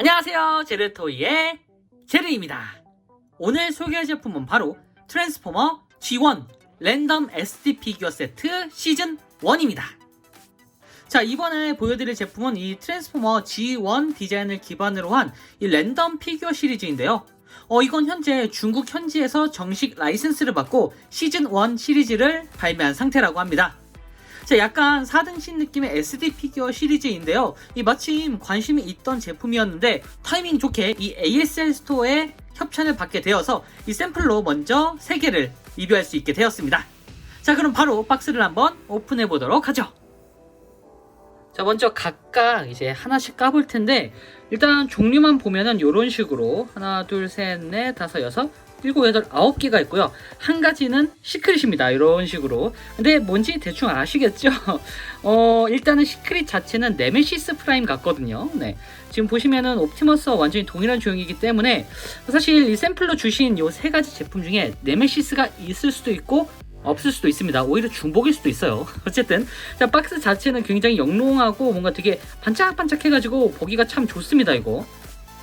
안녕하세요. 제르토이의 제르입니다. 오늘 소개할 제품은 바로 트랜스포머 G1 랜덤 SD 피규어 세트 시즌 1입니다. 자, 이번에 보여드릴 제품은 이 트랜스포머 G1 디자인을 기반으로 한 이 랜덤 피규어 시리즈인데요. 어, 이건 현재 중국 현지에서 정식 라이센스를 받고 시즌 1 시리즈를 발매한 상태라고 합니다. 자, 약간 4등신 느낌의 SD 피규어 시리즈인데요. 이 마침 관심이 있던 제품이었는데 타이밍 좋게 이 ASL 스토어에 협찬을 받게 되어서 이 샘플로 먼저 3개를 리뷰할 수 있게 되었습니다. 자, 그럼 바로 박스를 한번 오픈해 보도록 하죠. 자, 먼저 각각 이제 하나씩 까볼 텐데 일단 종류만 보면은 이런 식으로 하나, 둘, 셋, 넷, 다섯, 여섯, 일곱, 여덟, 아홉 개가 있고요. 한 가지는 시크릿입니다. 이런 식으로. 근데 뭔지 대충 아시겠죠? 어, 일단은 시크릿 자체는 네메시스 프라임 같거든요. 네. 지금 보시면은 옵티머스와 완전히 동일한 조형이기 때문에 사실 이 샘플로 주신 이세 가지 제품 중에 네메시스가 있을 수도 있고 없을 수도 있습니다. 오히려 중복일 수도 있어요. 어쨌든 자 박스 자체는 굉장히 영롱하고 뭔가 되게 반짝반짝해가지고 보기가 참 좋습니다. 이거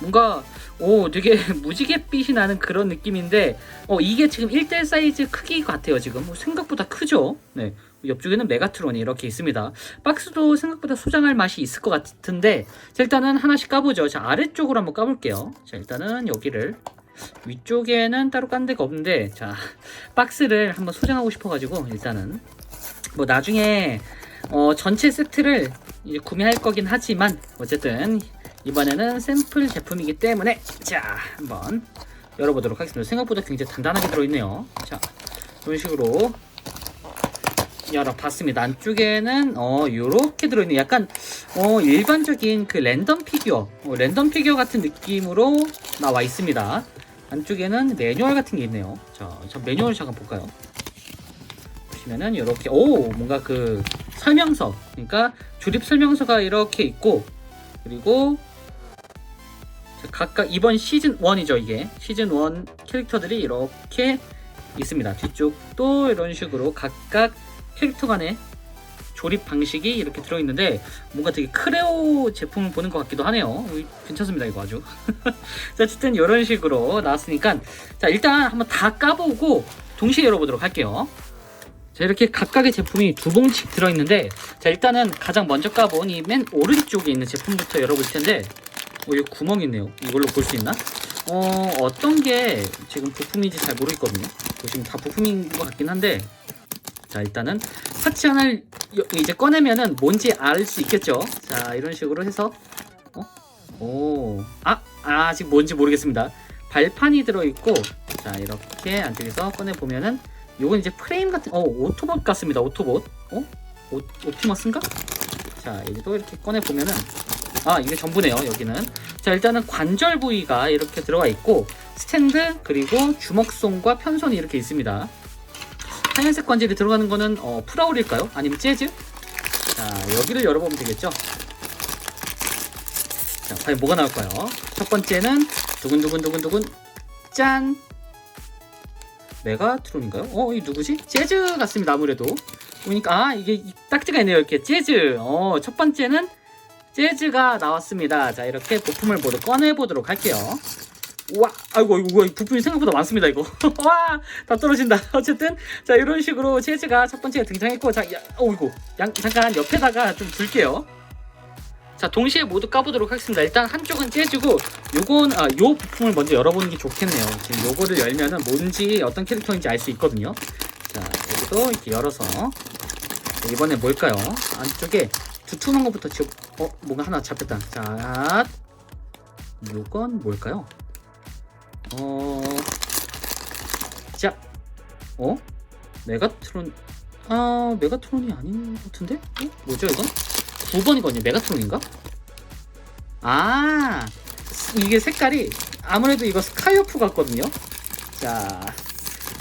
뭔가 오 되게 무지갯빛이 나는 그런 느낌인데 어 이게 지금 1대1 사이즈 크기 같아요. 지금 뭐 생각보다 크죠. 네. 옆쪽에는 메가트론이 이렇게 있습니다. 박스도 생각보다 소장할 맛이 있을 것 같은데 자, 일단은 하나씩 까보죠. 자 아래쪽으로 한번 까볼게요. 자 일단은 여기를 위쪽에는 따로 깐 데가 없는데 자 박스를 한번 소장하고 싶어 가지고 일단은 뭐 나중에 어, 전체 세트를 구매할 거긴 하지만 어쨌든 이번에는 샘플 제품이기 때문에 자 한번 열어보도록 하겠습니다. 생각보다 굉장히 단단하게 들어있네요. 자 이런 식으로 열어봤습니다. 안쪽에는 어 요렇게 들어있는 약간 어 일반적인 그 랜덤 피규어 어, 랜덤 피규어 같은 느낌으로 나와 있습니다. 안쪽에는 매뉴얼 같은 게 있네요. 자, 자 매뉴얼 잠깐 볼까요? 보시면은 이렇게 오 뭔가 그 설명서 그러니까 조립 설명서가 이렇게 있고 그리고 자, 각각 이번 시즌 1이죠 이게 시즌 1 캐릭터들이 이렇게 있습니다. 뒤쪽도 이런 식으로 각각 캐릭터 간의 조립 방식이 이렇게 들어있는데 뭔가 되게 크레오 제품을 보는 것 같기도 하네요. 어, 괜찮습니다 이거 아주. 자, 어쨌든 이런 식으로 나왔으니까 자 일단 한번 다 까보고 동시에 열어보도록 할게요. 자 이렇게 각각의 제품이 두 봉씩 들어있는데 자 일단은 가장 먼저 까본 이 맨 오른쪽에 있는 제품부터 열어볼 텐데 어 여기 구멍 있네요. 이걸로 볼 수 있나? 어 어떤 게 지금 부품인지 잘 모르겠거든요. 지금 다 부품인 것 같긴 한데 자 일단은 파츠 하나를 여- 이제 꺼내면은 뭔지 알 수 있겠죠. 자 이런 식으로 해서 어? 오, 아, 아, 아직 뭔지 모르겠습니다. 발판이 들어있고, 자, 이렇게 안쪽에서 꺼내보면은, 요건 이제 프레임 같은, 어, 오토봇 같습니다. 오토봇. 어? 오, 옵티머스인가? 자, 여기도 이렇게 꺼내보면은, 아, 이게 전부네요, 여기는. 자, 일단은 관절 부위가 이렇게 들어가 있고, 스탠드, 그리고 주먹손과 편손이 이렇게 있습니다. 하얀색 관절이 들어가는 거는, 어, 프라울일까요? 아니면 재즈? 자, 여기를 열어보면 되겠죠? 자, 과연 뭐가 나올까요? 첫 번째는 두근두근두근두근 짠 메가트론인가요? 어, 이 누구지? 재즈 같습니다. 아무래도 보니까 아 이게 이 딱지가 있네요. 이렇게 재즈. 어, 첫 번째는 재즈가 나왔습니다. 자, 이렇게 부품을 모두 꺼내 보도록 할게요. 와, 아이고, 이거, 부품이 생각보다 많습니다, 이거. 와, 다 떨어진다. 어쨌든, 자, 이런 식으로 재즈가 첫 번째 등장했고, 자, 야, 어, 이거, 양, 잠깐 옆에다가 좀 둘게요. 자 동시에 모두 까보도록 하겠습니다 일단 한쪽은 재주고 요건 아, 요 부품을 먼저 열어보는 게 좋겠네요 지금 요거를 열면은 뭔지 어떤 캐릭터인지 알 수 있거든요 자 여기도 이렇게 열어서 이번에 뭘까요 안쪽에 두툼한 것부터 지금 어 뭔가 하나 잡혔다 자 요건 뭘까요 어자 어? 메가트론 아 메가트론이 아닌 것 같은데? 어? 뭐죠 이건? 9번이거든요. 메가트론인가? 아, 이게 색깔이 아무래도 이거 스카이오프 같거든요. 자,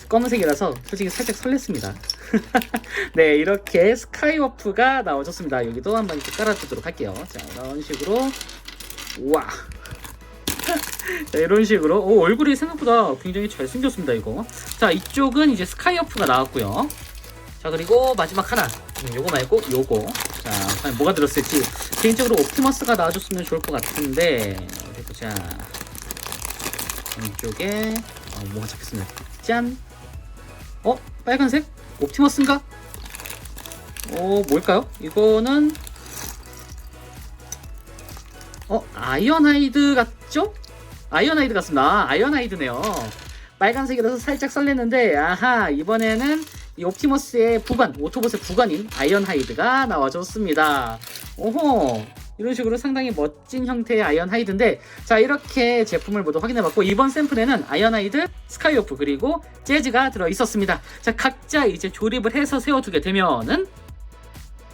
검은색이라서 솔직히 살짝 설렜습니다. 네, 이렇게 스카이워프가 나와줬습니다. 여기도 한번 이렇게 깔아주도록 할게요. 자, 이런 식으로. 와. 자, 이런 식으로. 오, 얼굴이 생각보다 굉장히 잘생겼습니다, 이거. 자, 이쪽은 이제 스카이워프가 나왔고요. 자, 그리고 마지막 하나. 음, 요거 말고 요거. 자, 과연 뭐가 들었을지. 개인적으로 옵티머스가 나와줬으면 좋을 것 같은데. 어디 보자. 자, 왼쪽에 어, 뭐가 잡혔습니다. 짠. 어, 빨간색? 옵티머스인가? 어, 뭘까요? 이거는 어, 아이언하이드 같죠? 아이언하이드 같습니다. 아, 아이언하이드네요. 빨간색이라서 살짝 설렜는데 아하 이번에는 이 옵티머스의 부관, 오토봇의 부관인 아이언하이드가 나와줬습니다. 오호 이런 식으로 상당히 멋진 형태의 아이언 하이드인데 자 이렇게 제품을 모두 확인해봤고 이번 샘플에는 아이언 하이드, 스카이오프 그리고 재즈가 들어있었습니다. 자 각자 이제 조립을 해서 세워두게 되면은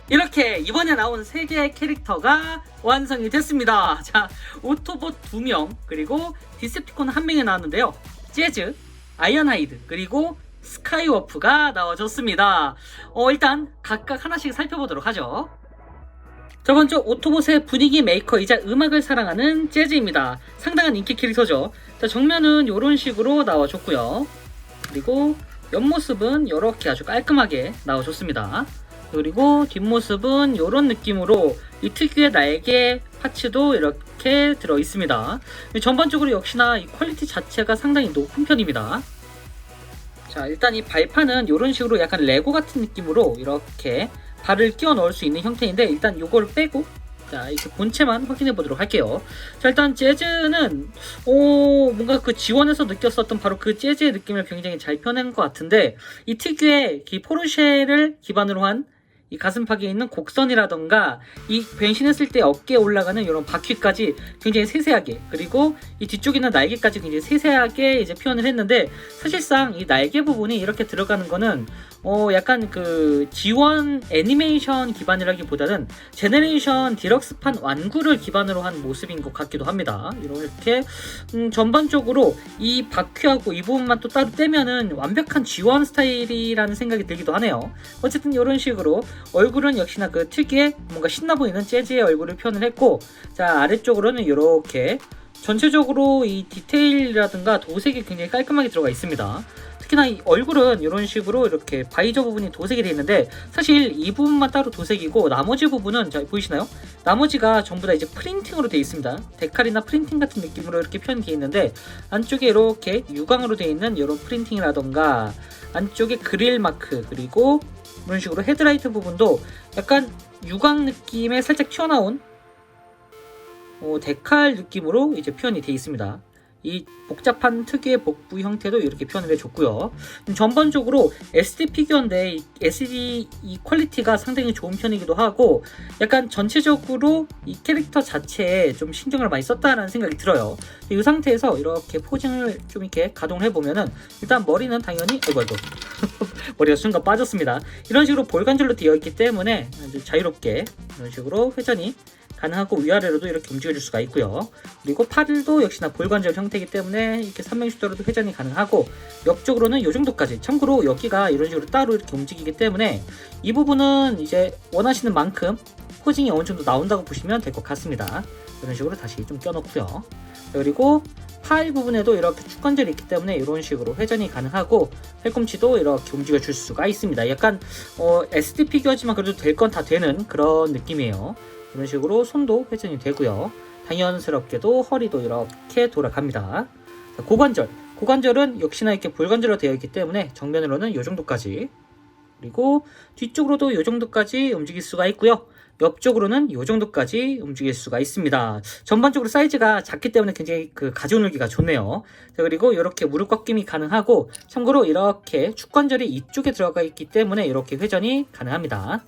이렇게 이번에 나온 세 개의 캐릭터가 완성이 됐습니다. 자, 오토봇 2명, 그리콘 디셉티콘 1명이 나왔는데요. 재즈, 아이언 하이드, 그리고 스카이워프가 나와줬습니다. 어, 일단 각각 하나씩 살펴보도록 하죠. 첫 번째 오토봇의 분위기 메이커이자 음악을 사랑하는 재즈입니다. 상당한 인기 캐릭터죠. 자, 정면은 이런 식으로 나와줬고요. 그리고 옆모습은 이렇게 아주 깔끔하게 나와줬습니다. 그리고 뒷모습은 이런 느낌으로 이 특유의 날개 파츠도 이렇게 들어 있습니다. 전반적으로 역시나 이 퀄리티 자체가 상당히 높은 편입니다. 자, 일단 이 발판은 이런 식으로 약간 레고 같은 느낌으로 이렇게 발을 끼워 넣을 수 있는 형태인데 일단 이걸 빼고 자 이렇게 본체만 확인해 보도록 할게요. 자 일단 재즈는 오 뭔가 그 지원에서 느꼈었던 바로 그 재즈의 느낌을 굉장히 잘 표현한 것 같은데 이 특유의 이 포르쉐를 기반으로 한 이 가슴팍에 있는 곡선이라던가 이 변신했을 때 어깨에 올라가는 이런 바퀴까지 굉장히 세세하게 그리고 이 있는 날개까지 굉장히 세세하게 이제 표현을 했는데 사실상 이 날개 부분이 이렇게 들어가는 거는 어 약간 그 지원 애니메이션 기반이라기보다는 제네레이션 디럭스판 완구를 기반으로 한 모습인 것 같기도 합니다. 이렇게 음, 전반적으로 이 바퀴하고 이 부분만 또 따로 떼면은 완벽한 지원 스타일이라는 생각이 들기도 하네요. 어쨌든 이런 식으로 얼굴은 역시나 그 특유의 뭔가 신나 보이는 재즈의 얼굴을 표현을 했고 자 아래쪽으로는 이렇게 전체적으로 이 디테일이라든가 도색이 굉장히 깔끔하게 들어가 있습니다. 특히나 이 얼굴은 이런 식으로 이렇게 바이저 부분이 도색이 되어 있는데 사실 이 부분만 따로 도색이고 나머지 부분은 자 보이시나요? 나머지가 전부 다 이제 프린팅으로 되어 있습니다. 데칼이나 프린팅 같은 느낌으로 이렇게 표현되어 있는데 안쪽에 이렇게 유광으로 되어 있는 이런 프린팅이라던가 안쪽에 그릴 마크 그리고 이런 식으로 헤드라이트 부분도 약간 유광 느낌의 살짝 튀어나온 어, 데칼 느낌으로 이제 표현이 되어 있습니다. 이 복잡한 특유의 복부 형태도 이렇게 표현을 해줬고요. 음, 전반적으로 SD 피규어인데 이 SD 이 퀄리티가 상당히 좋은 편이기도 하고 약간 전체적으로 이 캐릭터 자체에 좀 신경을 많이 썼다는 생각이 들어요. 이 상태에서 이렇게 포징을 좀 이렇게 가동해 보면은 일단 머리는 당연히 아이고 아이고 머리가 순간 빠졌습니다. 이런 식으로 볼관절로 되어 있기 때문에 자유롭게 이런 식으로 회전이 가능하고 위아래로도 이렇게 움직여줄 수가 있고요. 그리고 팔도 역시나 볼관절 형태 이기 때문에 이렇게 360도로도 회전이 가능하고 옆쪽으로는 이 정도까지 참고로 여기가 이런 식으로 따로 이렇게 움직이기 때문에 이 부분은 이제 원하시는 만큼 포징이 어느 정도 나온다고 보시면 될 것 같습니다. 이런 식으로 다시 좀 껴놓고요. 그리고 팔 부분에도 이렇게 축관절이 있기 때문에 이런 식으로 회전이 가능하고 팔꿈치도 이렇게 움직여 줄 수가 있습니다. 약간 어, SD 피규어지만 그래도 될 건 다 되는 그런 느낌이에요. 이런 식으로 손도 회전이 되고요. 당연스럽게도 허리도 이렇게 돌아갑니다. 자, 고관절. 고관절은 역시나 이렇게 볼관절로 되어 있기 때문에 정면으로는 이 정도까지 그리고 뒤쪽으로도 이 정도까지 움직일 수가 있고요. 옆쪽으로는 이 정도까지 움직일 수가 있습니다. 전반적으로 사이즈가 작기 때문에 굉장히 그 가져오기가 좋네요. 자, 그리고 이렇게 무릎 꺾임이 가능하고 참고로 이렇게 축관절이 이쪽에 들어가 있기 때문에 이렇게 회전이 가능합니다.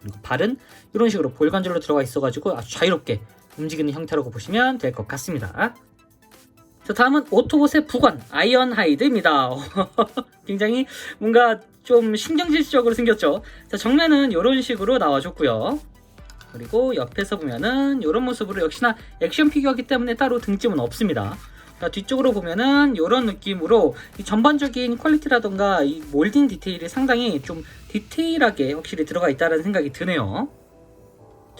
그리고 발은 이런 식으로 볼관절로 들어가 있어가지고 아주 자유롭게 움직이는 형태라고 보시면 될 것 같습니다. 자, 다음은 오토봇의 부관 아이언하이드입니다. 굉장히 뭔가 좀 신경질적으로 생겼죠. 자, 정면은 이런 식으로 나와줬고요. 그리고 옆에서 보면은 이런 모습으로 역시나 액션 피규어이기 때문에 따로 등짐은 없습니다. 자, 뒤쪽으로 보면은 이런 느낌으로 이 전반적인 퀄리티라던가 이 몰딩 디테일이 상당히 좀 디테일하게 확실히 들어가 있다는 생각이 드네요.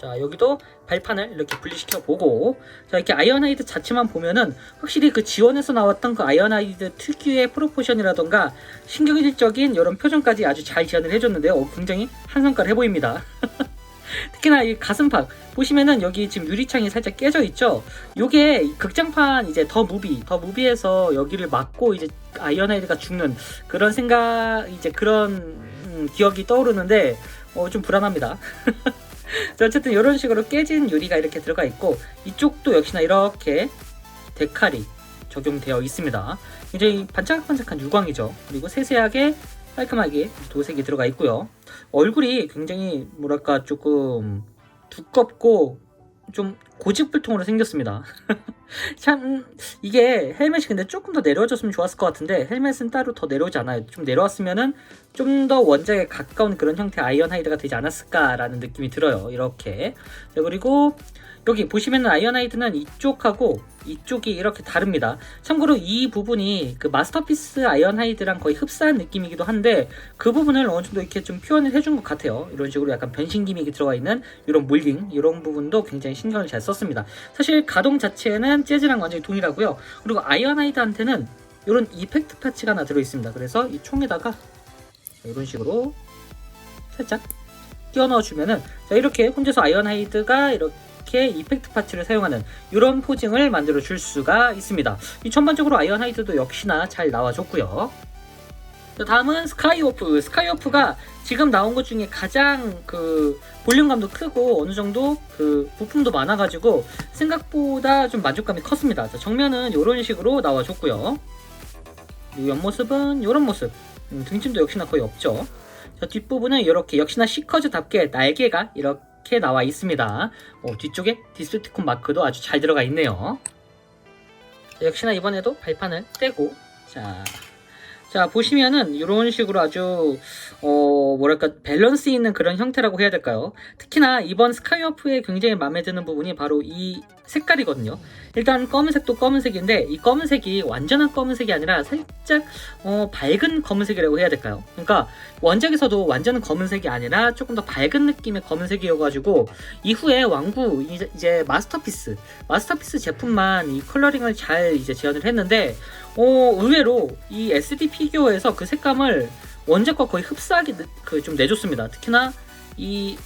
자 여기도 발판을 이렇게 분리시켜 보고 자 이렇게 아이언하이드 자체만 보면은 확실히 그 지원에서 나왔던 그 아이언하이드 특유의 프로포션이라던가 신경질적인 이런 표정까지 아주 잘 지원을 해줬는데요 어, 굉장히 한성깔 해 보입니다 특히나 이 가슴팍 보시면은 여기 지금 유리창이 살짝 깨져 있죠. 요게 극장판 이제 더 무비 더 무비에서 여기를 막고 이제 아이언하이드가 죽는 그런 생각 이제 그런 음, 기억이 떠오르는데 어, 좀 불안합니다. 자, 어쨌든 이런 식으로 깨진 유리가 이렇게 들어가 있고 이쪽도 역시나 이렇게 데칼이 적용되어 있습니다. 굉장히 반짝반짝한 유광이죠. 그리고 세세하게 깔끔하게 도색이 들어가 있고요. 얼굴이 굉장히 뭐랄까 조금 두껍고 좀 고집불통으로 생겼습니다. 참 음, 이게 헬멧이 근데 조금 더 내려와줬으면 좋았을 것 같은데 헬멧은 따로 더 내려오지 않아요. 좀 내려왔으면은 좀 더 원작에 가까운 그런 형태의 아이언하이드가 되지 않았을까라는 느낌이 들어요. 이렇게 자, 그리고 여기 보시면은 아이언하이드는 이쪽하고 이쪽이 이렇게 다릅니다. 참고로 이 부분이 그 마스터피스 아이언하이드랑 거의 흡사한 느낌이기도 한데 그 부분을 어느 정도 이렇게 좀 표현을 해준 것 같아요. 이런 식으로 약간 변신 기믹이 들어가 있는 이런 몰딩 이런 부분도 굉장히 신경을 잘 썼습니다. 사실 가동 자체는 재즈랑 완전히 동일하고요. 그리고 아이언하이드한테는 이런 이펙트 파츠가 하나 들어 있습니다. 그래서 이 총에다가 이런 식으로 살짝 끼워 넣어 주면은 자 이렇게 혼자서 아이언하이드가 이렇게 이펙트 파츠를 사용하는 이런 포징을 만들어 줄 수가 있습니다. 이 전반적으로 아이언 하이드도 역시나 잘 나와줬고요. 자, 다음은 스카이오프. 스카이오프가 지금 나온 것 중에 가장 그 볼륨감도 크고 어느 정도 그 부품도 많아가지고 생각보다 좀 만족감이 컸습니다. 자, 정면은 이런 식으로 나와줬고요. 옆모습은 이런 모습. 음, 등짐도 역시나 거의 없죠. 자, 뒷부분은 이렇게 역시나 시커즈답게 날개가 이렇게 나와 있습니다. 어, 뒤쪽에 디스트콘 마크도 아주 잘 들어가 있네요. 자, 역시나 이번에도 발판을 떼고 자, 자 보시면은 이런 식으로 아주 어 뭐랄까 밸런스 있는 그런 형태라고 해야 될까요? 특히나 이번 스카이워프에 굉장히 마음에 드는 부분이 바로 이 색깔이거든요. 일단 검은색도 검은색인데 이 검은색이 완전한 검은색이 아니라 살짝 어, 밝은 검은색이라고 해야 될까요? 그러니까 원작에서도 완전 검은색이 아니라 조금 더 밝은 느낌의 검은색이어가지고 이후에 왕구 이제, 이제 마스터피스 마스터피스 제품만 이 컬러링을 잘 이제 재현을 했는데 어, 의외로 이 SD 피규어에서 그 색감을 원작과 거의 흡사하게 그 좀 내줬습니다. 특히나 이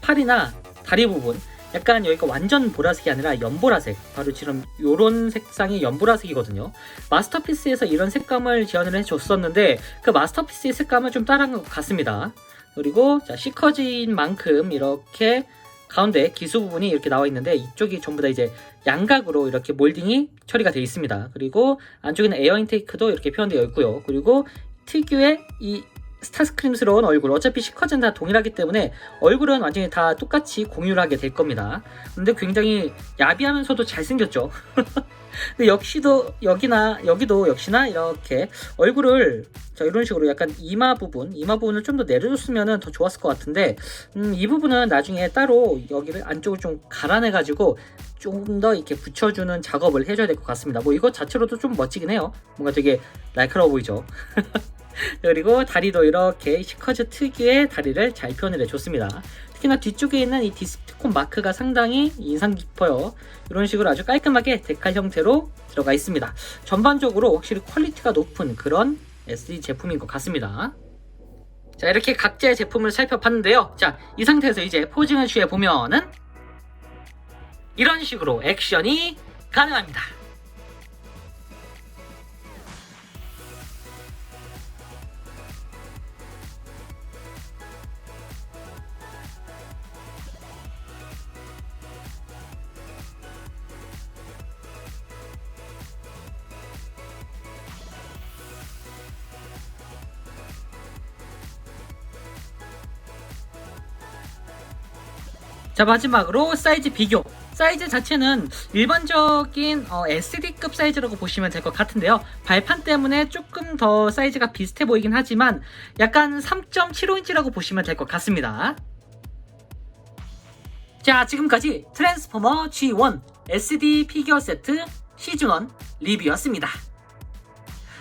팔이나 다리 부분. 약간 여기가 완전 보라색이 아니라 연보라색. 바로 지금 요런 색상이 연보라색이거든요. 마스터피스에서 이런 색감을 지원을 해줬었는데 그 마스터피스의 색감을 좀 따라한 것 같습니다. 그리고 자 시커진 만큼 이렇게 가운데 기수 부분이 이렇게 나와 있는데 이쪽이 전부 다 이제 양각으로 이렇게 몰딩이 처리가 되어 있습니다. 그리고 안쪽에는 에어 인테이크도 이렇게 표현되어 있고요. 그리고 특유의 이 스타스크림스러운 얼굴. 어차피 시커즈는 다 동일하기 때문에 얼굴은 완전히 다 똑같이 공유를 하게 될 겁니다. 근데 굉장히 야비하면서도 잘생겼죠. 근데 역시도 여기나 여기도 역시나 이렇게 얼굴을 자 이런 식으로 약간 이마 부분 이마 부분을 좀 더 내려줬으면 더 좋았을 것 같은데 음, 이 부분은 나중에 따로 여기를 안쪽을 좀 갈아내 가지고 좀더 이렇게 붙여주는 작업을 해줘야 될 것 같습니다. 뭐 이것 자체로도 좀 멋지긴 해요. 뭔가 되게 날카로워 보이죠 그리고 다리도 이렇게 시커즈 특유의 다리를 잘 표현을 해줬습니다. 특히나 뒤쪽에 있는 이 디스트콘 마크가 상당히 인상 깊어요. 이런 식으로 아주 깔끔하게 데칼 형태로 들어가 있습니다. 전반적으로 확실히 퀄리티가 높은 그런 SD 제품인 것 같습니다. 자 이렇게 각자의 제품을 살펴봤는데요. 자 이 상태에서 이제 포징을 취해 보면은 이런 식으로 액션이 가능합니다. 자 마지막으로 사이즈 비교. 사이즈 자체는 일반적인 어, SD급 사이즈라고 보시면 될 것 같은데요. 발판 때문에 조금 더 사이즈가 비슷해 보이긴 하지만 약간 3.75인치라고 보시면 될 것 같습니다. 자 지금까지 트랜스포머 G1 SD 피규어 세트 시즌1 리뷰였습니다.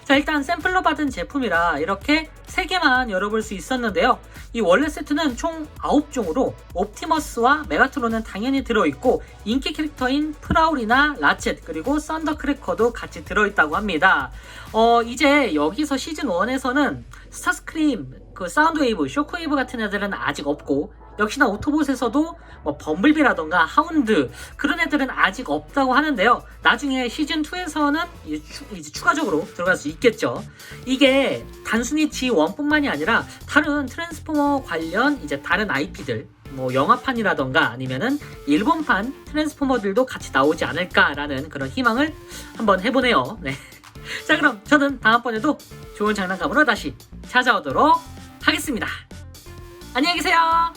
자 일단 샘플로 받은 제품이라 이렇게 3개만 열어볼 수 있었는데요 이 원래 세트는 총 9종으로 옵티머스와 메가트론은 당연히 들어있고 인기 캐릭터인 프라울이나 라쳇 그리고 썬더크래커도 같이 들어있다고 합니다. 어 이제 여기서 시즌 1에서는 스타스크림 그 사운드웨이브 쇼크웨이브 같은 애들은 아직 없고 역시나 오토봇에서도 뭐 범블비라던가 하운드 그런 애들은 아직 없다고 하는데요. 나중에 시즌 2에서는 이제, 추, 이제 추가적으로 들어갈 수 있겠죠. 이게 단순히 G1뿐만이 아니라 다른 트랜스포머 관련 이제 다른 IP들 뭐 영화판이라던가 아니면은 일본판 트랜스포머들도 같이 나오지 않을까라는 그런 희망을 한번 해보네요. 네. 자 그럼 저는 다음번에도 좋은 장난감으로 다시 찾아오도록 하겠습니다. 안녕히 계세요.